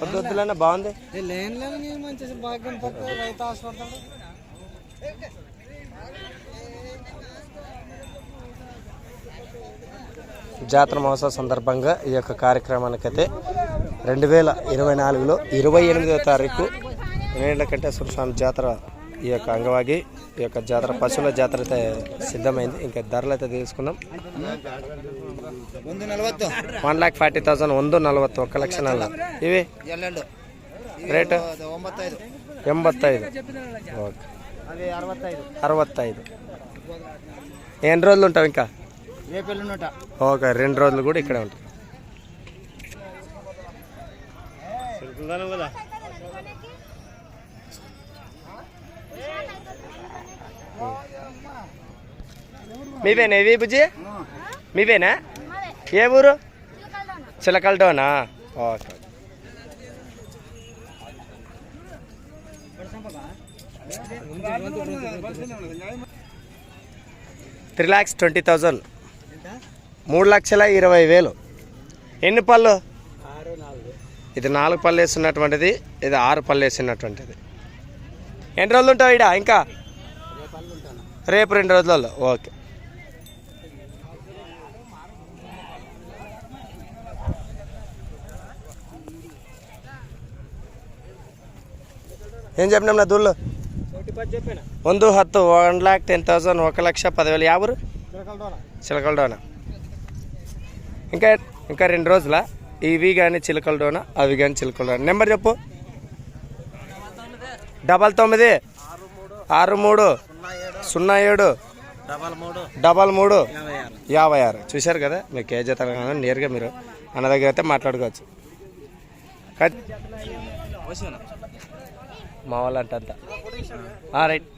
వద్దులన్న బాగుంది? లేని నేను మంచి భాగ్యం పక్క రైతు ఆశపడతాడు జాతర మహోత్సవ సందర్భంగా ఈ యొక్క కార్యక్రమానికి అయితే రెండు వేల ఇరవై నాలుగులో ఇరవై ఎనిమిదవ తారీఖు నీలకంఠేశ్వర స్వామి జాతర ఈ యొక్క అంగవాగి ఈ యొక్క జాతర పశువుల జాతర అయితే సిద్ధమైంది. ఇంకా ధరలు అయితే తీసుకున్నాం. వన్ ల్యాక్ ఫార్టీ థౌసండ్ ಒಂದು నలభై ఒక్క లక్ష ఇవి? రేటు? ರೇಟ್ ಎಂಬತ್ತೈದು ಓಕೆ అరవత్తైదు. ఎన్ని రోజులు ఉంటావు ఇంకా? ఓకే రెండు రోజులు కూడా ఇక్కడే ఉంటాం మీవేనా ఇవి బుజ్జి? మీవేనా? ఏ ఊరు? Chilakaldona okay. Three lakhs twenty thousand. మూడు లక్షల ఇరవై వేలు. ఎన్ని పళ్ళు? ఇది నాలుగు పళ్ళు వేస్తున్నటువంటిది ఇది ఆరు పళ్ళు వేస్తున్నటువంటిది. ఎన్ని రోజులు ఉంటావు ఇడ ఇంకా రేపు అల్లు ఉంటాను రేపు రెండు రోజులలో ఓకే ఏం చెప్పినాం నా దూళ్ళు ఒకటి పది చెప్పాను ಒಂದು ಹತ್ತು ಒನ್ ಲ್ಯಾಕ್ ಟೆನ್ ತೌಸಂಡ್ ఒక లక్ష పదివేలు యాభరు చిలకలడోన చిలకలడోన ఇంకా ఇంకా రెండు రోజుల ఇవి కానీ చిలకలడోన అవి కానీ చిలకలడోన నెంబర్ చెప్పు డబల్ తొమ్మిది. ఆరు మూడు. సున్నా ఏడు. డబల్ మూడు. యాభై ఆరు. చూశారు కదా? మీకు ఏ జత నేరుగా మీరు అన్న దగ్గర అయితే మాట్లాడుకోవచ్చు. మా వాళ్ళు అంటంతా రైట్.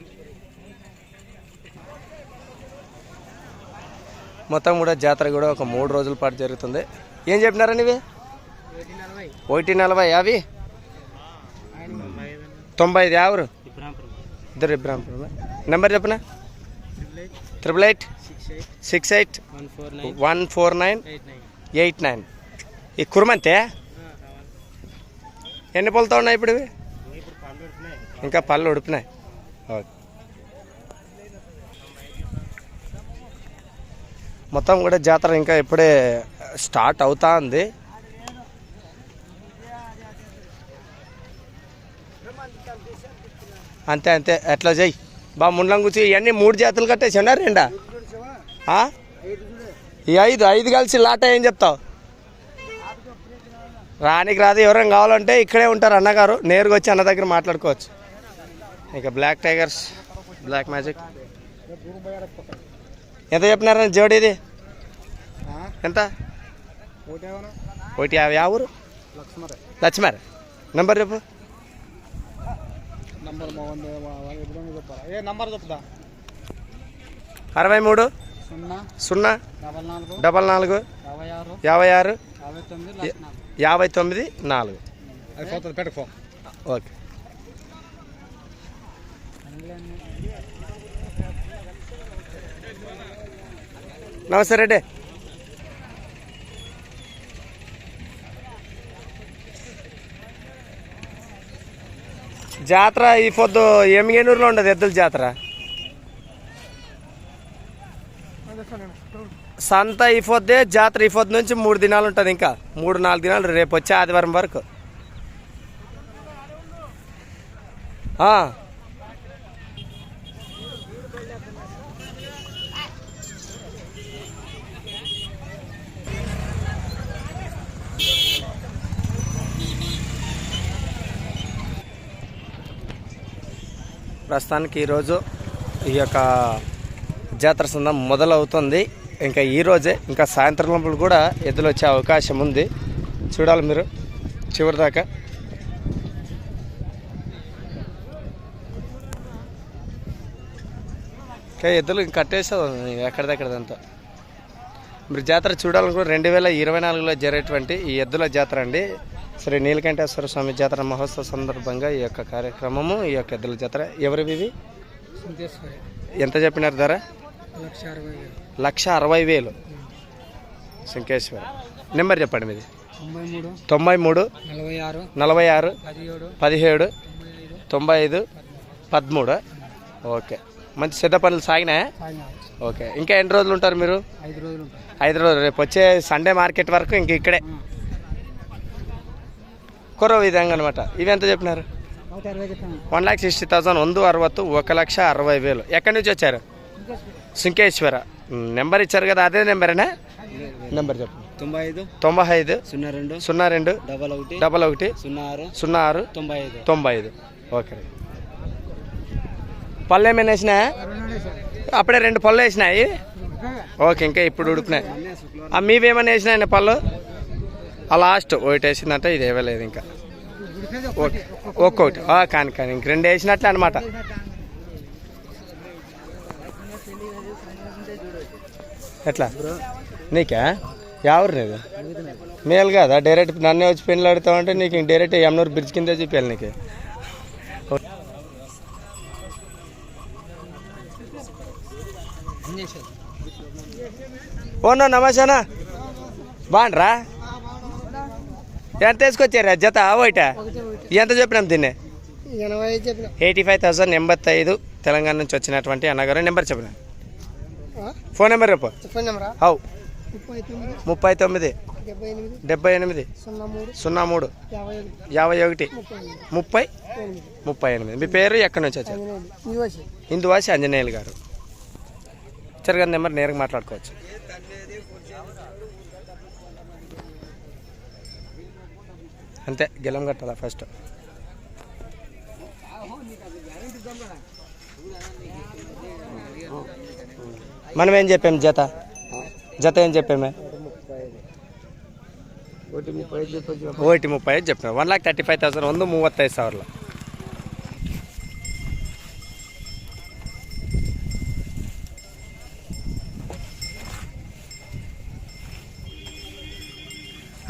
మొత్తం కూడా జాతర కూడా ఒక మూడు రోజుల పాటు జరుగుతుంది. ఏం చెప్పినారండి ఇవి ఒకటి నలభై. ఒకటి నలభై అవి? తొంభై ఐదు యావరు ఇద్దరు ఇబ్రాంపురం నెంబర్ చెప్పిన? Triple eight? Six eight? One four nine? Eight nine. ఈ కుర్మంతే? ఎన్ని పళ్ళతో ఉన్నాయి ఇప్పుడు ఇవి? ఇంకా పళ్ళు ఉడిపినాయి. ఓకే. మొత్తం కూడా జాతర ఇంకా ఇప్పుడే స్టార్ట్ అవుతా ఉంది. అంతే అంతే. ఎట్లా చెయ్యి. బా ముండ్లం కూర్చి. ఇవన్నీ మూడు జాతులు కట్టేసి రెండా? ఆ? ఈ ఐదు ఐదు కలిసి లాట ఏం చెప్తావు? రానికి రాదు ఎవరైనా కావాలంటే ఇక్కడే ఉంటారు అన్నగారు. నేరుగా వచ్చి అన్న దగ్గర మాట్లాడుకోవచ్చు. ఇక బ్లాక్ టైగర్స్ బ్లాక్ మ్యాజిక్. ఎంత చెప్పినారని జోడీది ఎంత? ఒకటి యాభై. యా ఊరు? లక్ష్మర. లక్ష్మార్. నెంబర్ చెప్పు. నంబర్ ఎప్పుడు చెప్పాలా? ఏ నంబర్ చెప్తా. అరవై మూడు సున్నా సున్నా డబల్ నాలుగు డబల్ నాలుగు యాభై ఆరు యాభై ఆరు యాభై తొమ్మిది నాలుగు. యాభై తొమ్మిది నాలుగు. అది పోతుంది పెట్టుకో ఓకే. నమస్తే రెడ్డి. జాతర ఈ పొద్దు ఎమ్మిగేనూరులో ఉండదు ఎద్దుల జాతర. సంత ఈ పొద్దే జాతర ఈ పొద్దు నుంచి మూడు దినాలు ఉంటుంది ఇంకా. మూడు నాలుగు దినాలు రేపు వచ్చే ఆదివారం వరకు. ప్రస్తుతానికి ఈరోజు ఈ యొక్క జాతర సందం మొదలవుతుంది. ఇంకా ఈరోజే ఇంకా సాయంత్రం లోపల కూడా ఎద్దులు వచ్చే అవకాశం ఉంది. చూడాలి మీరు చివరిదాకా. ఇంకా ఎద్దులు ఇంకా కట్టేసావు ఎక్కడిదక్కడదంతా మీరు జాతర చూడాలనుకుంటే రెండు వేల ఇరవై నాలుగులో జరిగేటువంటి ఈ ఎద్దుల జాతర అండి. శ్రీ నీలకంఠేశ్వర స్వామి జాతర మహోత్సవ సందర్భంగా ఈ యొక్క కార్యక్రమము ఈ యొక్క ఎద్దుల జాతర. ఎవరివి? ఎంత చెప్పినారు ధర? లక్ష అరవై వేలు. శంకేశ్వర నెంబర్ చెప్పండి మీది. తొంభై మూడు నలభై ఆరు పదిహేడు తొంభై ఐదు పదమూడు. ఓకే. మంచి సిద్ధ పనులు సాగినాయా? ఓకే. ఇంకా ఎన్ని రోజులు ఉంటారు మీరు? ఐదు రోజులు రేపు వచ్చే సండే మార్కెట్ వరకు ఇంక ఇక్కడే. కుర్ర విధంగా అనమాట ఇవి ఎంత చెప్పినారు? వన్ ల్యాక్ సిక్స్టీ థౌసండ్ వంద అరవత్తు ఒక లక్ష అరవై వేలు. ఎక్కడి నుంచి వచ్చారు? సుంకేశ్వర. నెంబర్ ఇచ్చారు కదా అదే నెంబరేనా? నెంబర్ చెప్పు. తొంభై ఐదు తొంభై ఐదు సున్నా రెండు సున్నా రెండు డబల్ ఒకటి డబల్ ఒకటి సున్నా ఆరు సున్నా ఆరు తొంభై ఐదు. తొంభై ఐదు. ఓకే. పళ్ళు ఏమైనా వేసినాయా? అప్పుడే రెండు పళ్ళు వేసినాయి? ఓకే ఇంకా ఇప్పుడు ఉడికినాయి ఆ మీవేమైనా వేసినాయి పళ్ళు? ఆ లాస్ట్ ఒకటి వేసిందంటే ఇది ఇవ్వలేదు ఇంకా. ఓకే ఒక్కొక్కటి. ఆ, కాని కానీ ఇంక రెండు వేసినట్లే అనమాట ఎట్లా? నీకా? ఎవరు నీది? మేలు కాదా? డైరెక్ట్ నన్నే వచ్చి పెళ్ళి ఆడుతావు అంటే నీకు డైరెక్ట్ ఎమ్నూరు బ్రిడ్జ్ కింద చెప్పాలి నీకు. ఓనా నమస్తేనా బాండ్రా ఎంత వేసుకొచ్చారా జత? ఒకట ఎంత చెప్పినాం దీన్ని? ఎనభై ఐదు చెప్పిన. ఎయిటీ ఫైవ్ థౌసండ్ ఎంబై ఐదు తెలంగాణ నుంచి వచ్చినటువంటి అన్నగారు నెంబర్ చెప్పిన? ఫోన్ నెంబర్ రేపు చెప్పండి నెంబరా? హౌ? ముప్పై తొమ్మిది. డెబ్బై ఎనిమిది. సున్నా మూడు. యాభై ఒకటి. ముప్పై ముప్పై? ఎనిమిది. మీ పేరు ఎక్కడి నుంచి వచ్చారు? ఇందువాసి ఆంజనేయులు గారు. ఇచ్చారు నెంబర్ నేరుగా మాట్లాడుకోవచ్చు. అంతే గెలం కట్టాల ఫస్ట్ మనం ఏం చెప్పాం జత? జత ఏం చెప్పామే? ఓటీ ముప్పై ఐదు చెప్పాం one lakh thirty five thousand ಒಂದು ಮೂವತ್ತೈದು ಸಾವಿರ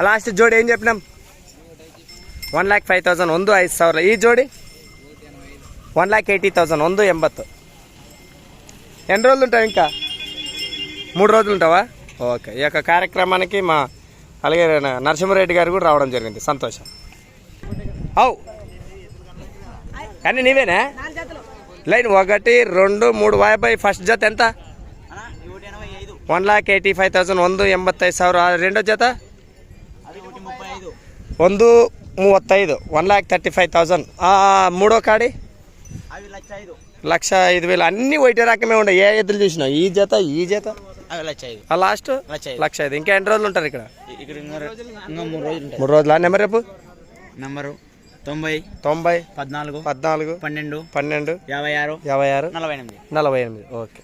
లాస్ట్ జోడు ఏం చెప్పినాం? ಒನ್ ಲ್ಯಾಕ್ ಫೈವ್ ತೌಸಂಡ್ ಒಂದು ಐದು ಸಾವಿರ. ಈ ಜೋಡಿ? ಒನ್ ಲ್ಯಾಕ್ ಏಯ್ಟಿ ತೌಸಂಡ್ ಒಂದು ಎಂಬತ್ತು. ఎన్ని రోజులు ఉంటావు ఇంకా మూడు రోజులు ఉంటావా ఓకే ఈ యొక్క కార్యక్రమానికి మా అలాగే నరసింహారెడ్డి గారు కూడా రావడం జరిగింది సంతోషం అవు కానీ నీవేనా లైన్ ఒకటి రెండు మూడు వాయిబాయ్ ఫస్ట్ జత ఎంత one lakh eighty five thousand వంద ఎంబత్తైదు సార్ రెండో జత వంద ಮೂವತ್ತೈದು one lakh thirty five thousand మూడో కాడి అవి లక్ష ఐదు లక్ష ఐదు వేలు అన్నీ ఒకటే రకమే ఉన్నాయి ఏ ఎద్దులు చూసినావు ఈ జత ఈ జత అవి లక్ష ఐదు ఆ లాస్ట్ లక్ష ఐదు లక్ష ఐదు ఇంకా ఎన్ని రోజులు ఉంటారు ఇక్కడ ఇక్కడ ఇంకా ఇంకా మూడు రోజులు ఉంటాయి మూడు రోజుల నెంబర్ రేపు నంబరు తొంభై తొంభై పద్నాలుగు పద్నాలుగు పన్నెండు పన్నెండు యాభై ఆరు యాభై ఆరు నలభై ఎనిమిది నలభై ఎనిమిది ఓకే